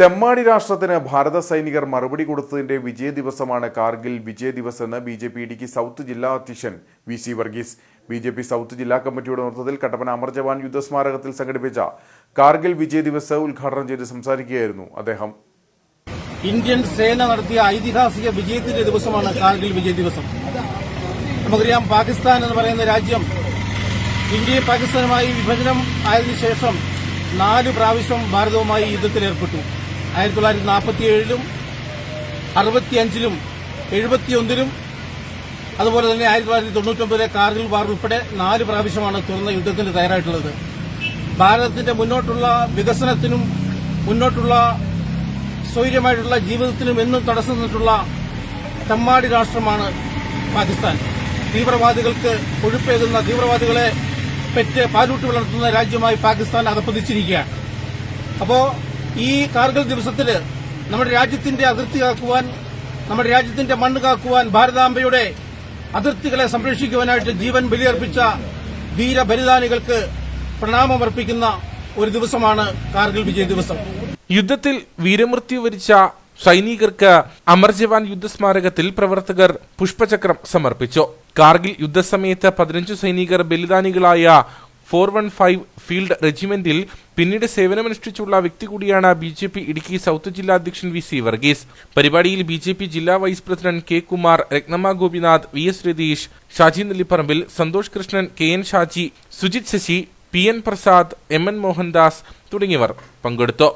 തെമ്മാടി രാഷ്ട്രത്തിന് ഭാരത സൈനികർ മറുപടി കൊടുത്തതിന്റെ വിജയ ദിവസമാണ് കാർഗിൽ വിജയ ദിവസ് എന്ന് B J P Idukki south ജില്ലാ അധ്യക്ഷൻ V C Varghese. B J P south ജില്ലാ കമ്മിറ്റിയുടെ നേതൃത്വത്തിൽ കട്ടപ്പന അമർ ജവാൻ യുദ്ധസ്മാരകത്തിൽ സംഘടിപ്പിച്ച കാർഗിൽ വിജയ ദിവസ് ഉദ്ഘാടനം ചെയ്ത് സംസാരിക്കുകയായിരുന്നു അദ്ദേഹം. ഇന്ത്യൻ സേന നടത്തിയ ഐതിഹാസിക വിജയത്തിന്റെ ദിവസമാണ് കാർഗിൽ വിജയ ദിവസം. നമുക്കറിയാം പാകിസ്ഥാൻ എന്ന് പറയുന്ന രാജ്യം ഇന്ത്യയും പാകിസ്ഥാനുമായി വിഭജനം ആയതിനു ശേഷം നാല് പ്രാവശ്യം ഭാരതവുമായി യുദ്ധത്തിലേർപ്പെട്ടു ആയിരത്തി തൊള്ളായിരത്തി നാൽപ്പത്തിയേഴിലും അറുപത്തിയഞ്ചിലും എഴുപത്തിയൊന്നിലും അതുപോലെ തന്നെ ആയിരത്തി തൊള്ളായിരത്തി തൊണ്ണൂറ്റൊമ്പതിലെ കാർഗിൽ വാർ ഉൾപ്പെടെ നാല് പ്രാവശ്യമാണ് തുറന്ന യുദ്ധത്തിന് തയ്യാറായിട്ടുള്ളത്. ഭാരതത്തിന്റെ മുന്നോട്ടുള്ള വികസനത്തിനും മുന്നോട്ടുള്ള സ്വൈര്യമായിട്ടുള്ള ജീവിതത്തിനും എന്നും തടസ്സം നിന്നിട്ടുള്ള തെമ്മാടി രാഷ്ട്രമാണ് പാകിസ്ഥാൻ. തീവ്രവാദികൾക്ക് കൊഴുപ്പേകുന്ന തീവ്രവാദികളെ പെറ്റ് പാലൂട്ടി വളർത്തുന്ന രാജ്യമായി പാകിസ്ഥാൻ അകപ്പതിച്ചിരിക്കുകയാണ് അപ്പോ ഈ കാർഗിൽ ദിവസത്തിൽ നമ്മുടെ രാജ്യത്തിന്റെ അതിർത്തി കാക്കുവാൻ നമ്മുടെ രാജ്യത്തിന്റെ മണ്ണ് കാക്കുവാൻ ഭാരതാംബയുടെ അതിർത്തികളെ സംരക്ഷിക്കുവാനായിട്ട് ജീവൻ ബലിയർപ്പിച്ച വീരബലിദാനികൾക്ക് പ്രണാമമർപ്പിക്കുന്ന ഒരു ദിവസമാണ് കാർഗിൽ വിജയ ദിവസം. യുദ്ധത്തിൽ വീരമൃത്യു വരിച്ച സൈനികർക്ക് അമർ ജവാൻ യുദ്ധസ്മാരകത്തിൽ പ്രവർത്തകർ പുഷ്പചക്രം സമർപ്പിച്ചു. കാർഗിൽ യുദ്ധസമയത്ത് പതിനഞ്ചു സൈനികർ ബലിദാനികളായ ഫോർ വൺ ഫൈവ് ഫീൽഡ് റെജിമെന്റിൽ പിന്നീട് സേവനമനുഷ്ഠിച്ചുള്ള വ്യക്തി കൂടിയാണ് B J P Idukki south ജില്ലാ അധ്യക്ഷൻ വി സി വർഗീസ്. പരിപാടിയിൽ ബി ജെ പി ജില്ലാ vice president K Kumar Ratnamma Gopinath V S Ratheesh Shaji Nellipparambil Santhosh Krishnan K N Shaji Sujith Sasi P N Prasad M N Mohandas തുടങ്ങിയവർ പങ്കെടുത്തു.